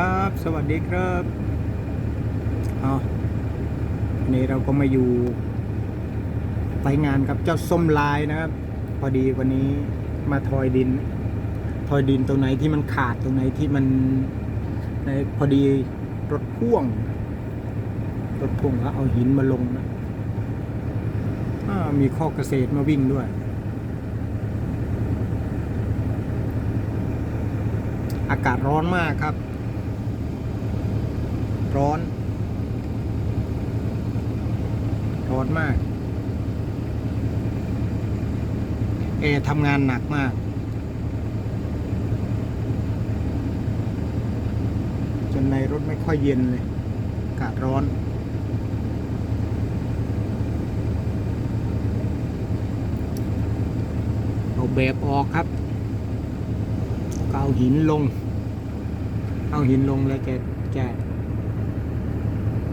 ครับ สวัสดีครับเอาวันนี้เราก็มาอยู่ไปงานกับเจ้าส้มลายนะครับ พอดีวันนี้มาทอยดิน ทอยดินตรงไหนที่มันขาดตรงไหนที่มันในพอดีรถพ่วง รถพ่วงเขาเอาหินมาลงนะมีข้อเกษตรมาวิ่งด้วย อากาศร้อนมากครับ ร้อน ร้อนมากแอร์ทำงานหนักมาก จนในรถไม่ค่อยเย็นเลย อากาศร้อนเอาแบบออกครับเอาหินลง เอาหินลงแล้วแกแก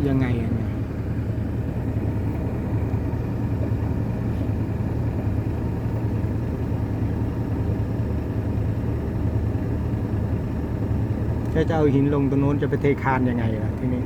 ยังไงอะเนี่ยจะเอาหินลงตรงโน้นจะไปเทคานยังไงล่ะที่นี่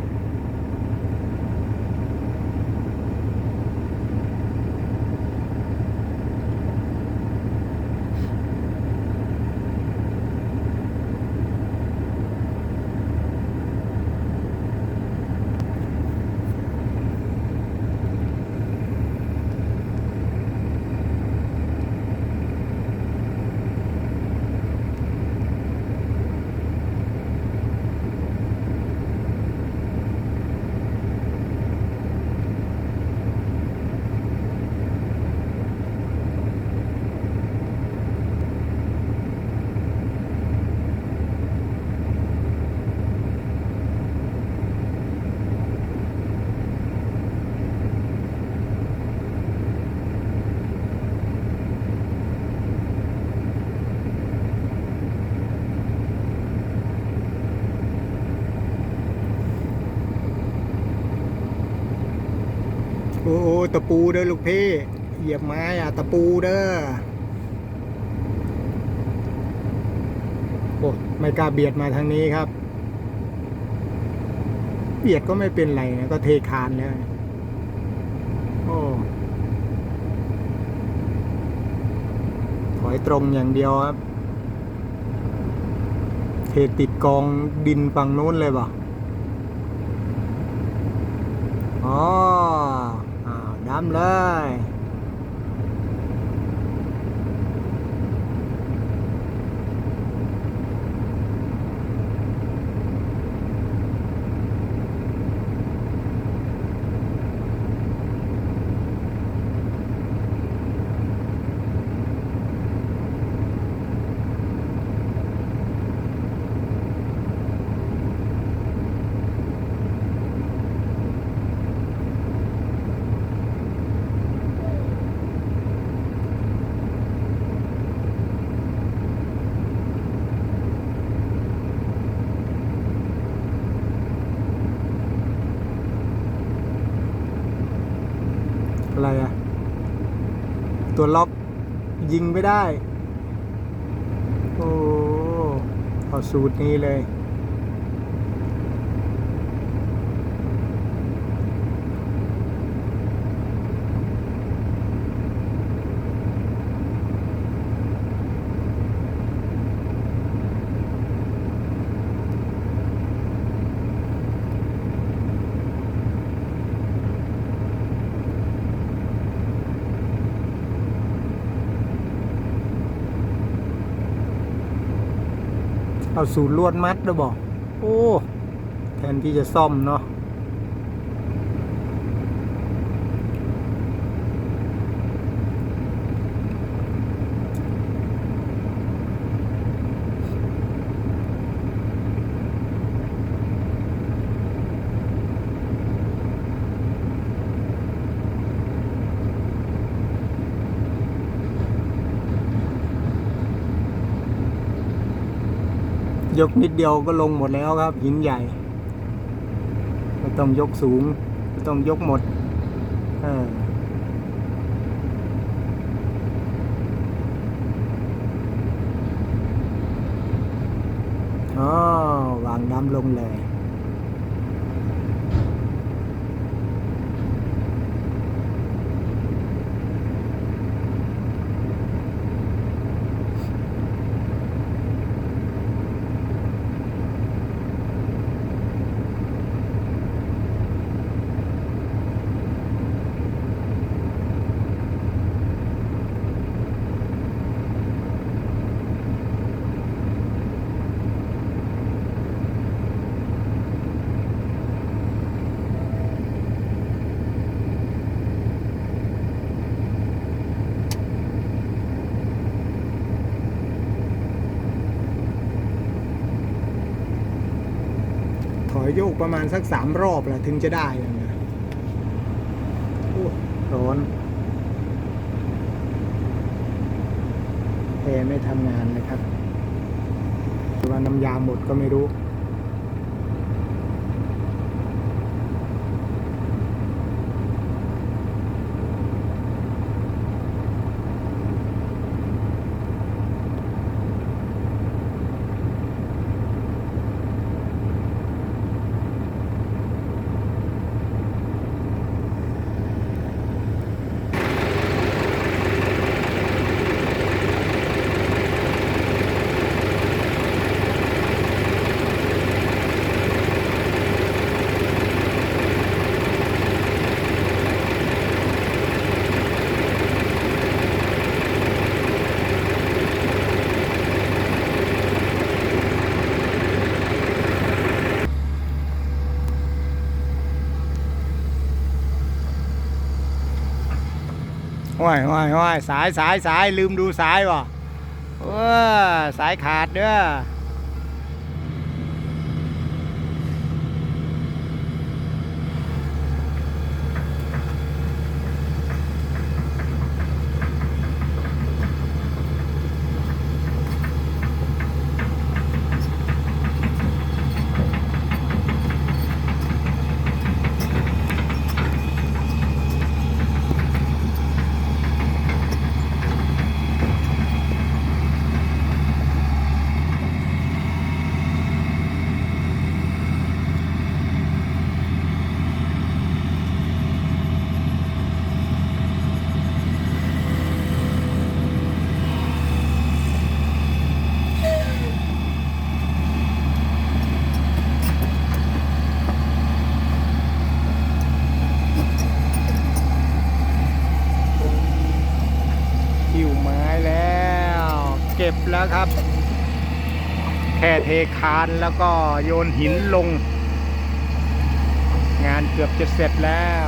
โอ้โอ้ ตะปูเด้อลูกพี่เหยียบไม้อะตะปูเด้อโอ้ไม่กล้าเบียดมาทางนี้ครับ เบียดก็ไม่เป็นไรนะก็เทคานแล้วโอ้ถอยตรงอย่างเดียวครับเทติดกองดินฝั่งนู้นเลยป่ะอ๋อ ดำเลย อะไรอะตัวล็อกยิงไม่ได้ โอ้เอาสูตรนี้เลย เอาสูตรลวดมัดด้วยบอกโอ้ แทนที่จะซ่อมเนาะ ยกนิดเดียวก็ลงหมดแล้วครับ หินใหญ่ไม่ต้องยกสูงไม่ต้องยกหมดเอออ๋อวางน้ำลงเลย โยกประมาณสักสามรอบแหละถึงจะได้นะร้อนแอร์ไม่ทำงานนะครับว่าน้ำยาหมดก็ไม่รู้ ว้ายว้ายว้ายสายสายสายลืมดูสายวะเออสายขาดเด้อหิวไม้แล้ว เก็บแล้วครับ แค่เทคานแล้วก็โยนหินลง งานเกือบจะเสร็จแล้ว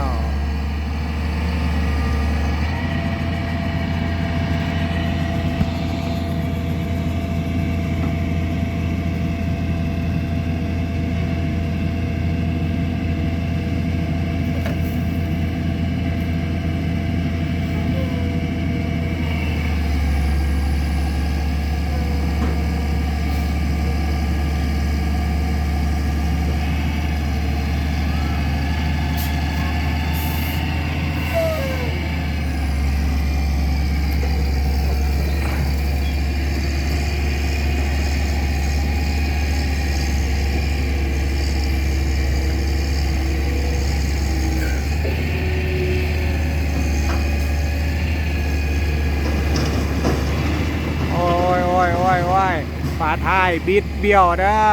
โอ้ยโอ้ยโอ้ยโอ้ยฝาท้าย บิดเบี้ยวเด้อ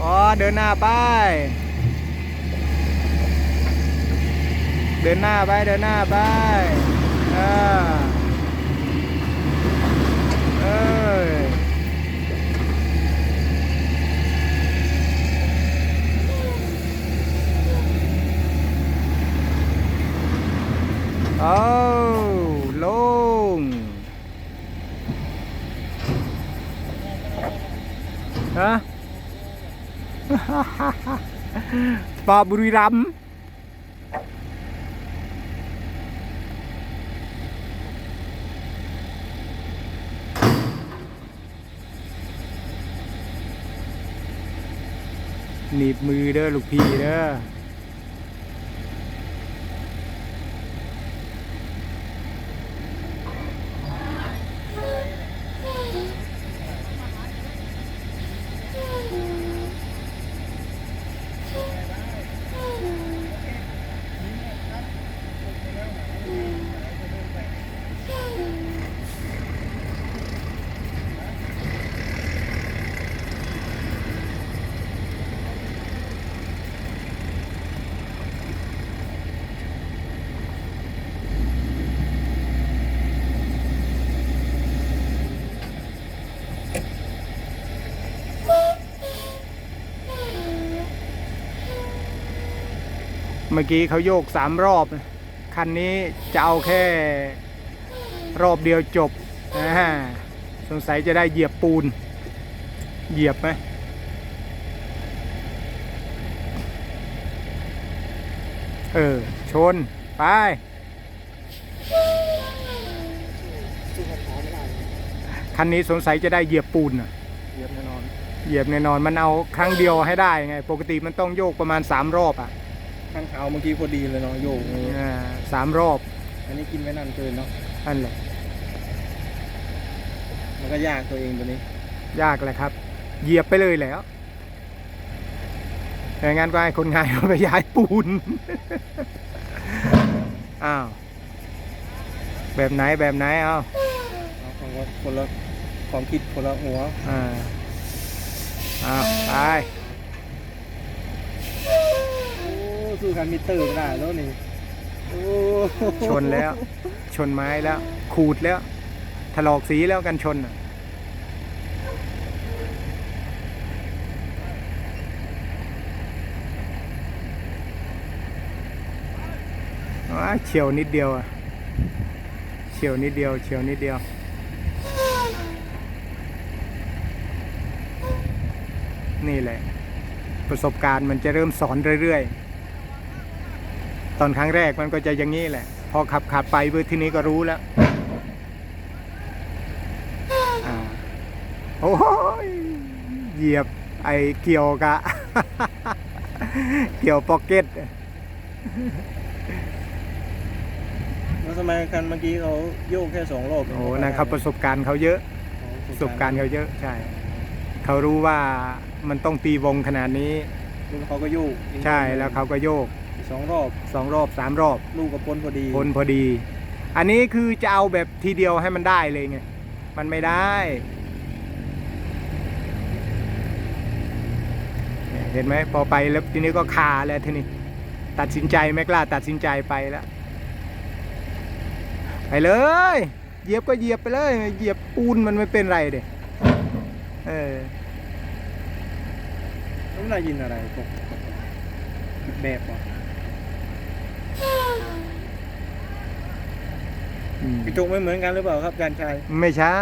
อ๋อเดินหน้าไป เดินหน้าไป เดินหน้าไปเออเออเอาลง ฮะปาบุรีรัมหนีบมือเด้อลูกพี่เด้อ มื่อกี้เขาโยกสามรอบ คันนี้จะเอาแค่รอบเดียวจบนะฮะสงสัยจะได้เหยียบปูน เหยียบไหมเออ ชน ไป คันนี้สงสัยจะได้เหยียบปูนน่ะเหยียบแน่นอน เหยียบแน่นอน มันเอาครั้งเดียวให้ได้ไง ปกติมันต้องโยกประมาณ3รอบอะ ข้างเท้าเมื่อกี้พอดีเลยเนาะโยกอย่างงี้อ่าสามรอบอันนี้กินไว้นานเกินเนาะนั่นแหละมันก็ยากตัวเองตัวนี้ยากแหละครับ เหยียบไปเลยแหล้วแต่งั้นก็ให้คนงานเอาไปย้ายปูน อ้าว แบบไหนแบบไหนเอา เอาของว่าคนละความคิดคนละหัว อ่าอ้าวไป โอ้ สู้กันมิเตอร์ไม่ได้แล้วนี่โอ้ชนแล้ว ชนไม้แล้ว ขูดแล้ว ถลอกสีแล้วกันชนน่ะว้าเฉียวนิดเดียวอะเฉียวนิดเดียวเฉียวนิดเดียวนี่แหละ ประสบการณ์มันจะเริ่มสอนเรื่อย ๆ ตอนครั้งแรกมันก็จะอย่างนี้แหละ พอขับขับไปเพื่อที่นี้ก็รู้แล้วอ่าโอ้ยเหยียบไอเกี่ยวกะ เกี่ยวพ็อกเก็ตแล้วทำไมคันเมื่อกี้เขาโยกแค่สองรอบเงโอ้นะครับประสบการณ์เขาเยอะอ๋อประสบการณ์เขาเยอะใช่เขารู้ว่ามันต้องตีวงขนาดนี้ลูกเขาก็โยก ใช่แล้วเขาก็โยก สองรอบสองรอบสามรอบลูกกับพ้นพอดีพ้นพอดี อันนี้คือจะเอาแบบทีเดียวให้มันได้เลยไง มันไม่ได้เนี่ยเห็นไหมพอไปแล้วทีนี้ก็คาแล้วทีนี้ตัดสินใจไม่กล้าตัดสินใจไปแล้ว ไปเลย เหยียบก็เหยียบไปเลย เหยียบปูนมันไม่เป็นไรเด็เออน้ำลายยินอะไรตกแบบวะอื มกระจกไม่เหมือนกันหรือเปล่าครับการชาย ไม่ใช่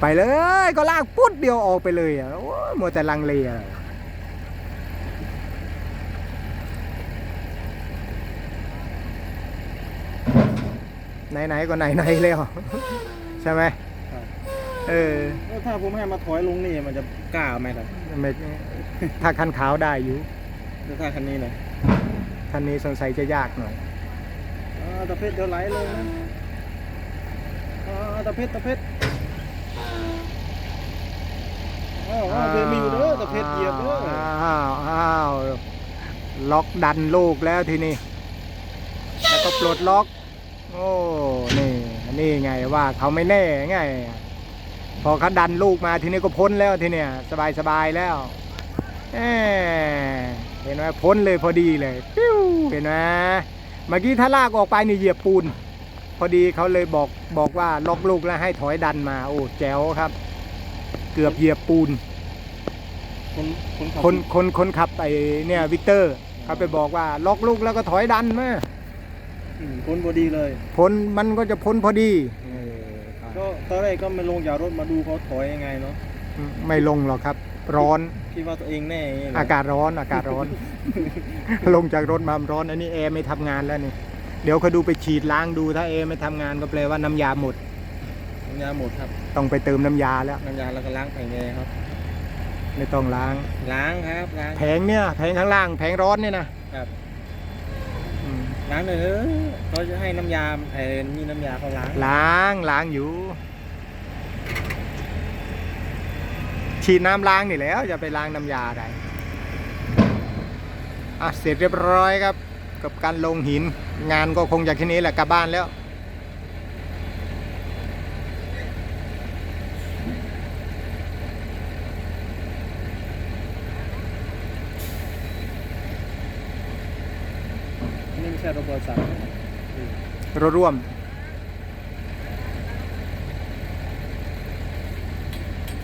ไปเลย ก็ลากปุ๊ดเดียวออกไปเลยอะโอ้ยมัวแต่ลังเลอะไรไหนๆก็ไหนๆแล้ว ใช่ไหมครับ เออ แล้วถ้าผมให้มาถอยลงนี่มันจะกล้าไหมล่ะไม่ถ้าคันขาวได้อยู่แล้วถ้าคันนี้เลยคันนี้สงสัยจะยากหน่อยอ่าตะเพชรเดี๋ยวไหลลงนะอ่าตะเพชรตะเพชรอ้าวอ้าวเบรกไมีอยู่เด้อตะเพชรเหยียบเด้ออ้าวอ้าวล็อกดันลูกแล้วทีนี้แล้วก็ปลดล็อก โอ้ นี่ นี่ไงว่าเขาไม่แน่ไง พอเขาดันลูกมาทีนี้ก็พ้นแล้วทีเนี้ยสบายสบายๆแล้วเอ้เห็นไหมพ้นเลยพอดีเลยปิ้วเห็นไหมเมื่อกี้ถ้าลากออกไปนี่เหยียบปูน พอดีเขาเลยบอกบอกว่าล็อกลูกแล้วให้ถอยดันมา โอ้แจ๋วครับ เกือบเหยียบปูน คนคนขับคนคนคนขับไอ้เนี่ยวิกเตอร์เขาไปบอกว่าล็อกลูกแล้วก็ถอยดันมาอืมคนพอดีเลย พ้นมันก็จะพ้นพอดีก็ ตอนแรกก็ไม่ลงจากรถมาดูเขาถอยยังไงเนาะไม่ลงหรอกครับ ร้อนคิดว่าตัวเองแน่อย่างนี้เหรอากาศร้อนอากาศร้อน ลงจากรถมาร้อนอันนี้แอร์ไม่ทำงานแล้วนี่เดี๋ยวเขาดูไปฉีดล้างดูถ้าแอร์ไม่ทำงานก็แปลว่าน้ำยาหมดน้ำยาหมดครับ ต้องไปเติมน้ำยาแล้วน้ำยาแล้วก็ล้างแผงแอร์ครับ ไม่ต้องล้าง ล้างครับล้างแผงเนี่ยแผงข้างล่างแผงร้อนเนี่ยนะครับอืมล้างเลยเออเขาจะให้น้ำยาไอ้มีน้ำยาเขาล้าง ล้างล้างอยู่ ฉีดน้ำล้างนี่แหล้วจะไปล้างน้ำยาอะไรอะเสร็จเรียบร้อยครับ กับการลงหินงานก็คงจากที่นี้แหละกลับบ้านแล้วนี่ไม่ใช่ระเบิดสั่งรถร่วม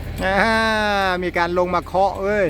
อ่า มีการลงมาเคาะเอ้ย